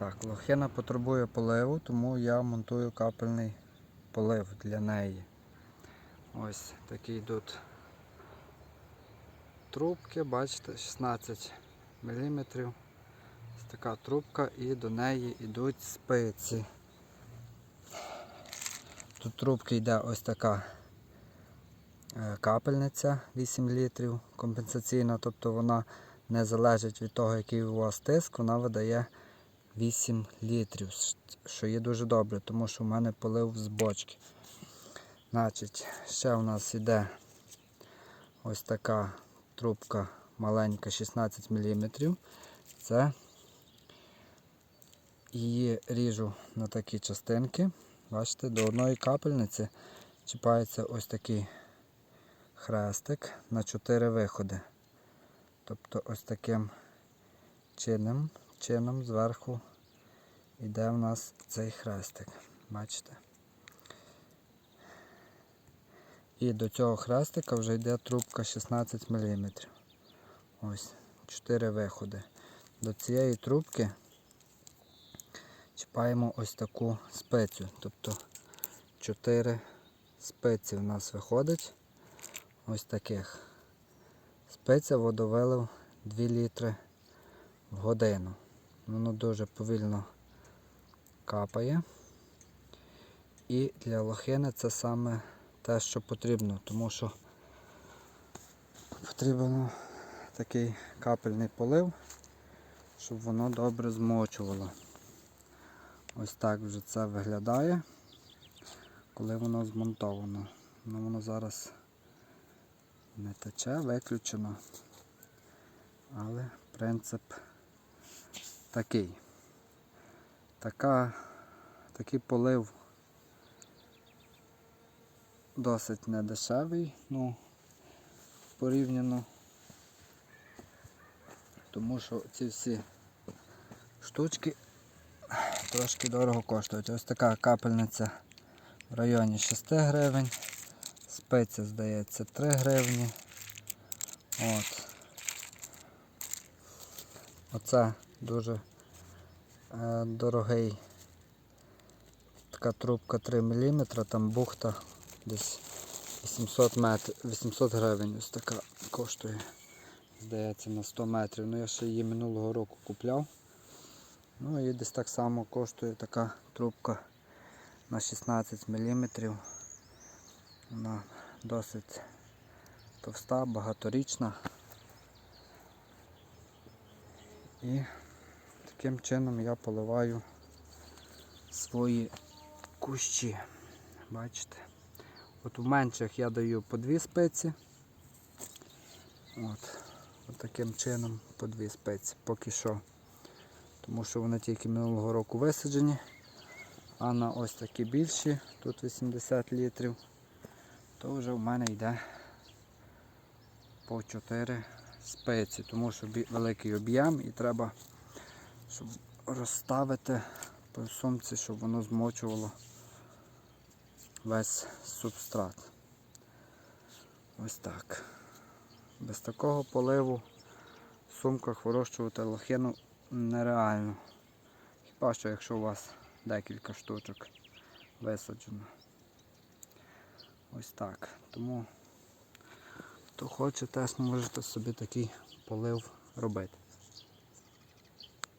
Так, лохина потребує поливу, тому я монтую капельний полив для неї. Ось такі йдуть трубки, бачите, 16 мм. Ось така трубка і до неї йдуть спиці. Тут трубки йде ось така е, капельниця 8 літрів компенсаційна, тобто вона не залежить від того, який у вас тиск, вона видає 8 літрів, що є дуже добре, тому що в мене полив з бочки. Значить, ще у нас йде ось така трубка маленька 16 мм. Це її ріжу на такі частинки. Бачите, до одної капельниці чіпається ось такий хрестик на 4 виходи. Тобто ось таким чином, чином зверху йде в нас цей хрестик. Бачите? І до цього хрестика вже йде трубка 16 мм. Ось, 4 виходи. До цієї трубки чіпаємо ось таку спецю. Тобто 4 спиці в нас виходить. Ось таких. Спеця водовилив 2 літри в годину. Воно дуже повільно капає. І для лохини це саме те, що потрібно, тому що потрібен такий капельний полив, щоб воно добре змочувало. Ось так вже це виглядає, коли воно змонтовано. Ну, воно зараз не тече, виключено. Але принцип такий. Така, такий полив досить недешевий, ну, порівняно, тому що ці всі штучки трошки дорого коштують. Ось така капельниця в районі 6 гривень, спеція, здається, 3 гривні. От. Оце дуже е, дорогий. Така трубка 3 мм, там бухта десь 800 метрів, 800 гривень ось така коштує. Здається, на 100 метрів. Ну я ще її минулого року купляв. Ну і десь так само коштує така трубка на 16 мм. Вона досить товста, багаторічна. І таким чином я поливаю свої кущі. Бачите? От у менших я даю по дві спиці. От. От таким чином по дві спиці поки що. Тому що вони тільки минулого року висаджені. А на ось такі більші, тут 80 літрів, то вже в мене йде по 4 спиці, тому що великий об'єм і треба щоб розставити по сумці, щоб воно змочувало весь субстрат. Ось так. Без такого поливу в сумках вирощувати лохину нереально. Хіба що якщо у вас декілька штучок висаджено. Ось так. Тому хто хоче, теж можете собі такий полив робити.